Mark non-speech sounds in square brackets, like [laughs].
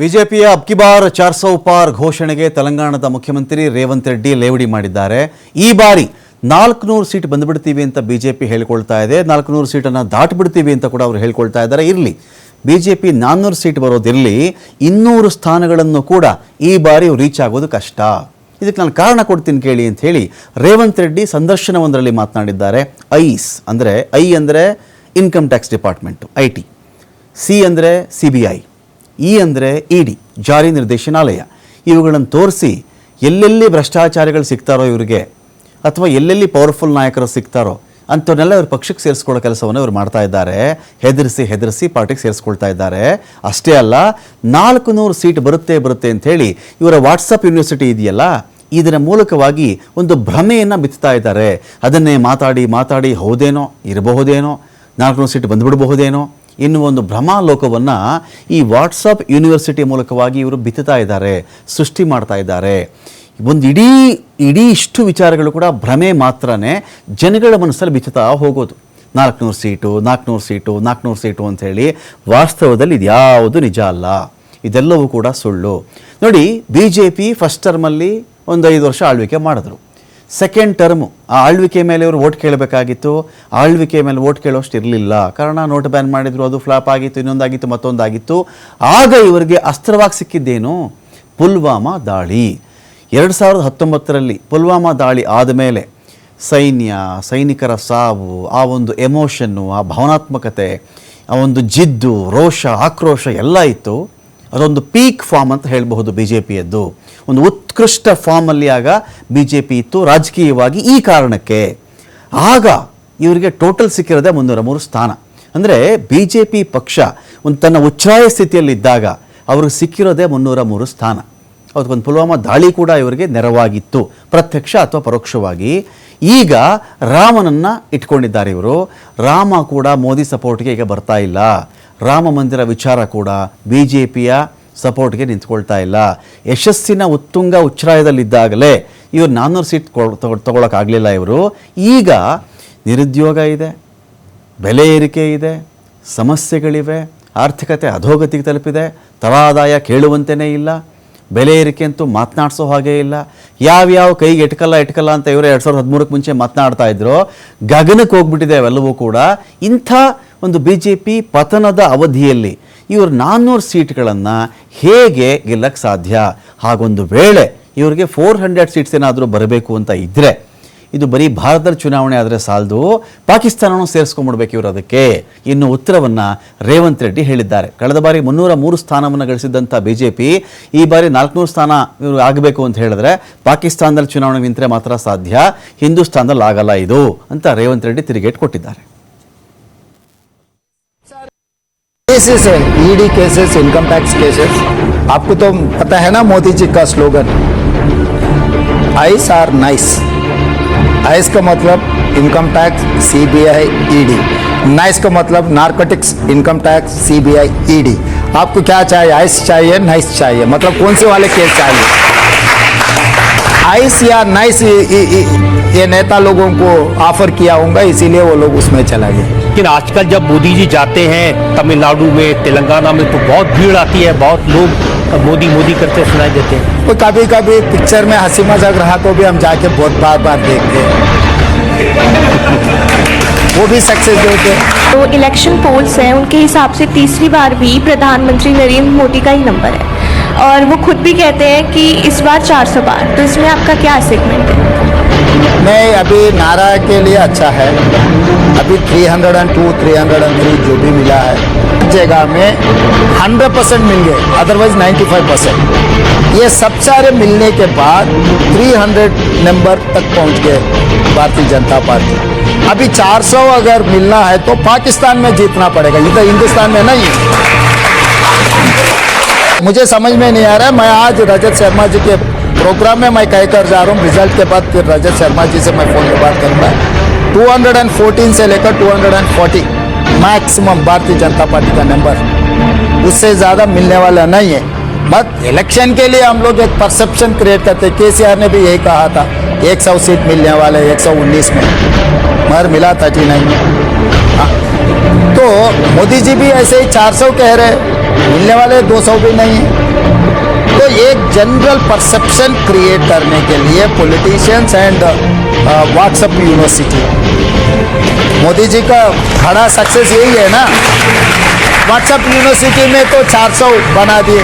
ಬಿಜೆಪಿಯ ಅಬ್ಕಿ ಬಾರ್ ಚಾರ್ ಸೌ ಪಾರ್ ಘೋಷಣೆಗೆ ತೆಲಂಗಾಣದ ಮುಖ್ಯಮಂತ್ರಿ ರೇವಂತ್ ರೆಡ್ಡಿ ಲೇವಡಿ ಮಾಡಿದ್ದಾರೆ. ಈ ಬಾರಿ ನಾಲ್ಕುನೂರು ಸೀಟ್ ಬಂದುಬಿಡ್ತೀವಿ ಅಂತ ಬಿಜೆಪಿ ಹೇಳ್ಕೊಳ್ತಾ ಇದೆ. ನಾಲ್ಕುನೂರು ಸೀಟನ್ನು ದಾಟಿಬಿಡ್ತೀವಿ ಅಂತ ಕೂಡ ಅವರು ಹೇಳ್ಕೊಳ್ತಾ ಇದ್ದಾರೆ. ಇರಲಿ, ಬಿಜೆಪಿ ನಾನ್ನೂರು ಸೀಟ್ ಬರೋದಿರಲಿ, ಇನ್ನೂರು ಸ್ಥಾನಗಳನ್ನು ಕೂಡ ಈ ಬಾರಿ ರೀಚ್ ಆಗೋದು ಕಷ್ಟ. ಇದಕ್ಕೆ ನಾನು ಕಾರಣ ಕೊಡ್ತೀನಿ ಕೇಳಿ ಅಂತ ಹೇಳಿ ರೇವಂತ್ ರೆಡ್ಡಿ ಸಂದರ್ಶನವೊಂದರಲ್ಲಿ ಮಾತನಾಡಿದ್ದಾರೆ. ಐಸ್ ಅಂದರೆ ಐ ಅಂದರೆ income tax department I T. C ಅಂದರೆ ಸಿ ಬಿ ಐ. ಇ ಅಂದರೆ ಇ ಡಿ ಜಾರಿ ನಿರ್ದೇಶನಾಲಯ. ಇವುಗಳನ್ನು ತೋರಿಸಿ ಎಲ್ಲೆಲ್ಲಿ ಭ್ರಷ್ಟಾಚಾರಿಗಳು ಸಿಗ್ತಾರೋ ಇವರಿಗೆ, ಅಥವಾ ಎಲ್ಲೆಲ್ಲಿ ಪವರ್ಫುಲ್ ನಾಯಕರು ಸಿಗ್ತಾರೋ, ಅಂಥವ್ರನ್ನೆಲ್ಲ ಇವರು ಪಕ್ಷಕ್ಕೆ ಸೇರಿಸ್ಕೊಳ್ಳೋ ಕೆಲಸವನ್ನು ಇವರು ಮಾಡ್ತಾ ಇದ್ದಾರೆ. ಹೆದರಿಸಿ ಹೆದರಿಸಿ ಪಾರ್ಟಿಗೆ ಸೇರಿಸ್ಕೊಳ್ತಾ ಇದ್ದಾರೆ. ಅಷ್ಟೇ ಅಲ್ಲ ನಾಲ್ಕು ನೂರು ಸೀಟ್ ಬರುತ್ತೆ ಬರುತ್ತೆ ಅಂಥೇಳಿ ಇವರ ವಾಟ್ಸಪ್ ಯೂನಿವರ್ಸಿಟಿ ಇದೆಯಲ್ಲ, ಇದರ ಮೂಲಕವಾಗಿ ಒಂದು ಭ್ರಮೆಯನ್ನು ಬಿತ್ತಾ ಇದ್ದಾರೆ. ಅದನ್ನೇ ಮಾತಾಡಿ ಮಾತಾಡಿ, ಹೌದೇನೋ, ಇರಬಹುದೇನೋ, ನಾಲ್ಕುನೂರು ಸೀಟ್ ಬಂದುಬಿಡಬಹುದೇನೋ ಎನ್ನುವ ಒಂದು ಭ್ರಮಾಲೋಕವನ್ನು ಈ ವಾಟ್ಸಪ್ ಯೂನಿವರ್ಸಿಟಿ ಮೂಲಕವಾಗಿ ಇವರು ಬಿತ್ತುತ್ತಾ ಇದ್ದಾರೆ, ಸೃಷ್ಟಿ ಮಾಡ್ತಾ ಇದ್ದಾರೆ. ಒಂದು ಇಡೀ ಇಡೀ ಇಷ್ಟು ವಿಚಾರಗಳು ಕೂಡ ಭ್ರಮೆ ಮಾತ್ರನೇ ಜನಗಳ ಮನಸ್ಸಲ್ಲಿ ಬಿತ್ತುತ್ತಾ ಹೋಗೋದು. ನಾಲ್ಕುನೂರು ಸೀಟು ನಾಲ್ಕುನೂರು ಸೀಟು ನಾಲ್ಕುನೂರು ಸೀಟು ಅಂಥೇಳಿ ವಾಸ್ತವದಲ್ಲಿ ಇದ್ಯಾವುದು ನಿಜ ಅಲ್ಲ. ಇದೆಲ್ಲವೂ ಕೂಡ ಸುಳ್ಳು. ನೋಡಿ ಬಿ ಜೆ ಪಿ ಫಸ್ಟ್ ಟರ್ಮಲ್ಲಿ ಒಂದು ಐದು ವರ್ಷ ಆಳ್ವಿಕೆ ಮಾಡಿದ್ರು. ಸೆಕೆಂಡ್ ಟರ್ಮು ಆ ಆಳ್ವಿಕೆ ಮೇಲೆ ಇವರು ಓಟ್ ಕೇಳಬೇಕಾಗಿತ್ತು. ಆಳ್ವಿಕೆ ಮೇಲೆ ಓಟ್ ಕೇಳೋಷ್ಟು ಇರಲಿಲ್ಲ. ಕಾರಣ ನೋಟ್ ಬ್ಯಾನ್ ಮಾಡಿದ್ರು, ಅದು ಫ್ಲಾಪ್ ಆಗಿತ್ತು, ಇನ್ನೊಂದಾಗಿತ್ತು, ಮತ್ತೊಂದಾಗಿತ್ತು. ಆಗ ಇವರಿಗೆ ಅಸ್ತ್ರವಾಗಿ ಸಿಕ್ಕಿದ್ದೇನು? ಪುಲ್ವಾಮಾ ದಾಳಿ. ಎರಡು ಸಾವಿರದ ಹತ್ತೊಂಬತ್ತರಲ್ಲಿ ಪುಲ್ವಾಮಾ ದಾಳಿ ಆದಮೇಲೆ ಸೈನ್ಯ, ಸೈನಿಕರ ಸಾವು, ಆ ಒಂದು ಎಮೋಷನ್ನು ಆ ಭಾವನಾತ್ಮಕತೆ, ಆ ಒಂದು ಜಿದ್ದು, ರೋಷ, ಆಕ್ರೋಶ ಎಲ್ಲ ಇತ್ತು. ಅದೊಂದು ಪೀಕ್ ಫಾರ್ಮ್ ಅಂತ ಹೇಳಬಹುದು ಬಿ ಜೆ ಪಿಯದ್ದು ಒಂದು ಉತ್ಕೃಷ್ಟ ಫಾರ್ಮಲ್ಲಿ ಆಗ ಬಿ ಜೆ ಪಿ ಇತ್ತು. ರಾಜಕೀಯವಾಗಿ ಈ ಕಾರಣಕ್ಕೆ ಆಗ ಇವರಿಗೆ ಟೋಟಲ್ ಸಿಕ್ಕಿರೋದೇ ಮುನ್ನೂರ ಮೂರು ಸ್ಥಾನ. ಅಂದರೆ ಬಿ ಜೆ ಪಿ ಪಕ್ಷ ಒಂದು ತನ್ನ ಉಚ್ಛಾಯ ಸ್ಥಿತಿಯಲ್ಲಿದ್ದಾಗ ಅವ್ರಿಗೆ ಸಿಕ್ಕಿರೋದೇ ಮುನ್ನೂರ ಮೂರು ಸ್ಥಾನ. ಅದಕ್ಕೊಂದು ಪುಲ್ವಾಮಾ ದಾಳಿ ಕೂಡ ಇವರಿಗೆ ನೆರವಾಗಿತ್ತು. ಪ್ರತ್ಯಕ್ಷ ಅಥವಾ ಪರೋಕ್ಷವಾಗಿ. ಈಗ ರಾಮನನ್ನು ಇಟ್ಕೊಂಡಿದ್ದಾರೆ ಇವರು. ರಾಮ ಕೂಡ ಮೋದಿ ಸಪೋರ್ಟ್ಗೆ ಈಗ ಬರ್ತಾ ಇಲ್ಲ. ರಾಮ ಮಂದಿರ ವಿಚಾರ ಕೂಡ ಬಿ ಜೆ ಪಿಯ ಸಪೋರ್ಟ್ಗೆ ನಿಂತ್ಕೊಳ್ತಾ ಇಲ್ಲ. ಯಶಸ್ಸಿನ ಉತ್ತುಂಗ ಉಚ್ಛ್ರಾಯದಲ್ಲಿದ್ದಾಗಲೇ ಇವರು ನಾನ್ನೂರು ಸೀಟ್ ತಗೊಳ್ಳೋಕ್ಕಾಗಲಿಲ್ಲ ಇವರು. ಈಗ ನಿರುದ್ಯೋಗ ಇದೆ, ಬೆಲೆ ಏರಿಕೆ ಇದೆ, ಸಮಸ್ಯೆಗಳಿವೆ, ಆರ್ಥಿಕತೆ ಅಧೋಗತಿಗೆ ತಲುಪಿದೆ, ತಲಾದಾಯ ಕೇಳುವಂತೆಯೇ ಇಲ್ಲ. ಬೆಲೆ ಏರಿಕೆ ಅಂತೂ ಮಾತನಾಡಿಸೋ ಹಾಗೇ ಇಲ್ಲ. ಯಾವ್ಯಾವ ಕೈಗೆ ಎಟ್ಕಲ್ಲ ಎಟ್ಕಲ್ಲ ಅಂತ ಇವರು ಎರಡು ಸಾವಿರದ ಹದಿಮೂರಕ್ಕೆ ಮುಂಚೆ ಮಾತನಾಡ್ತಾ ಇದ್ರು. ಗಗನಕ್ಕೆ ಹೋಗ್ಬಿಟ್ಟಿದೆ ಅವೆಲ್ಲವೂ ಕೂಡ. ಇಂಥ ಒಂದು ಬಿ ಜೆ ಪಿ ಪತನದ ಅವಧಿಯಲ್ಲಿ ಇವರು ನಾನ್ನೂರು ಸೀಟ್ಗಳನ್ನು ಹೇಗೆ ಗೆಲ್ಲಕ್ಕೆ ಸಾಧ್ಯ? ಹಾಗೊಂದು ವೇಳೆ ಇವರಿಗೆ ಫೋರ್ ಹಂಡ್ರೆಡ್ ಸೀಟ್ಸ್ ಏನಾದರೂ ಬರಬೇಕು ಅಂತ ಇದ್ದರೆ ಇದು ಬರೀ ಭಾರತದ ಚುನಾವಣೆ ಆದರೆ ಸಾಲದು ಪಾಕಿಸ್ತಾನನೂ ಸೇರಿಸ್ಕೊಂಡ್ಬಿಡ್ಬೇಕು ಇವರು ಅದಕ್ಕೆ ಇನ್ನು ಉತ್ತರವನ್ನು ರೇವಂತ್ ರೆಡ್ಡಿ ಹೇಳಿದ್ದಾರೆ ಕಳೆದ ಬಾರಿ ಮುನ್ನೂರ ಮೂರು ಸ್ಥಾನವನ್ನು ಗಳಿಸಿದಂಥ ಬಿ ಜೆ ಪಿ ಈ ಬಾರಿ ನಾಲ್ಕುನೂರು ಸ್ಥಾನ ಇವರು ಆಗಬೇಕು ಅಂತ ಹೇಳಿದ್ರೆ ಪಾಕಿಸ್ತಾನದಲ್ಲಿ ಚುನಾವಣೆ ನಿಂತರೆ ಮಾತ್ರ ಸಾಧ್ಯ ಹಿಂದೂಸ್ತಾನದಲ್ಲಿ ಆಗಲ್ಲ ಇದು ಅಂತ ರೇವಂತ್ ರೆಡ್ಡಿ ತಿರುಗೇಟ್ ಕೊಟ್ಟಿದ್ದಾರೆ केसेस है ED cases income tax cases आपको तो पता है ना मोदी जी का slogan ice are nice ice का मतलब income tax C B I E D nice का मतलब narcotics income tax C B I E D आपको क्या चाहिए? आइस चाहिए नाइस चाहिए? मतलब कौन से वाले केस चाहिए? आइस या नाइस ये- ये ये- ये नेता लोगों को ऑफ़र किया होगा इसीलिए वो लोग उसमें चला गया लेकिन आजकल जब मोदी जी जाते हैं तमिलनाडु में तेलंगाना में तो बहुत भीड़ आती है बहुत लोग मोदी मोदी करते सुनाई देते हैं। तो कभी कभी पिक्चर में हँसी मज़ाक रहा तो भी हम जाके बहुत बार बार देखते हैं। [laughs] वो भी सक्सेस होते हैं। तो इलेक्शन पोल्स हैं उनके हिसाब से तीसरी बार भी प्रधानमंत्री नरेंद्र मोदी का ही नंबर है। और वो खुद भी कहते हैं कि इस बार 400 बार। तो इसमें आपका क्या सेगमेंट है? नहीं, अभी नारा के लिए अच्छा है। अभी 302 303 जो भी मिला है, जगह में 100 परसेंट मिल गए अदरवाइज़ 95 परसेंट ये सब सारे मिलने के बाद 300 नंबर तक पहुँच गए भारतीय जनता पार्टी। अभी 400 अगर मिलना है तो पाकिस्तान में जीतना पड़ेगा। ये तो हिंदुस्तान में नहीं है। मुझे समझ में नहीं आ रहा है मैं आज रजत शर्मा जी के प्रोग्राम में मैं कह कर जा रहा हूँ रिज़ल्ट के बाद फिर रजत शर्मा जी से मैं फ़ोन पे बात करूँगा। 214 से लेकर 240 मैक्सिमम भारतीय जनता पार्टी का नंबर उससे ज़्यादा मिलने वाला नहीं है। बट इलेक्शन के लिए हम लोग एक परसेप्शन क्रिएट करते केसीआर ने भी यही कहा था 100 सीट मिलने वाले 119 में। मगर मिला थर्टी नाइन में। हाँ। तो मोदी जी भी ऐसे ही 400 कह रहे मिलने वाले 200 भी नहीं तो एक जनरल परसेप्शन क्रिएट करने के लिए politicians and WhatsApp university Modi ji का खड़ा सक्सेस यही है ना? व्हाट्सएप यूनिवर्सिटी में तो 400 बना दिए।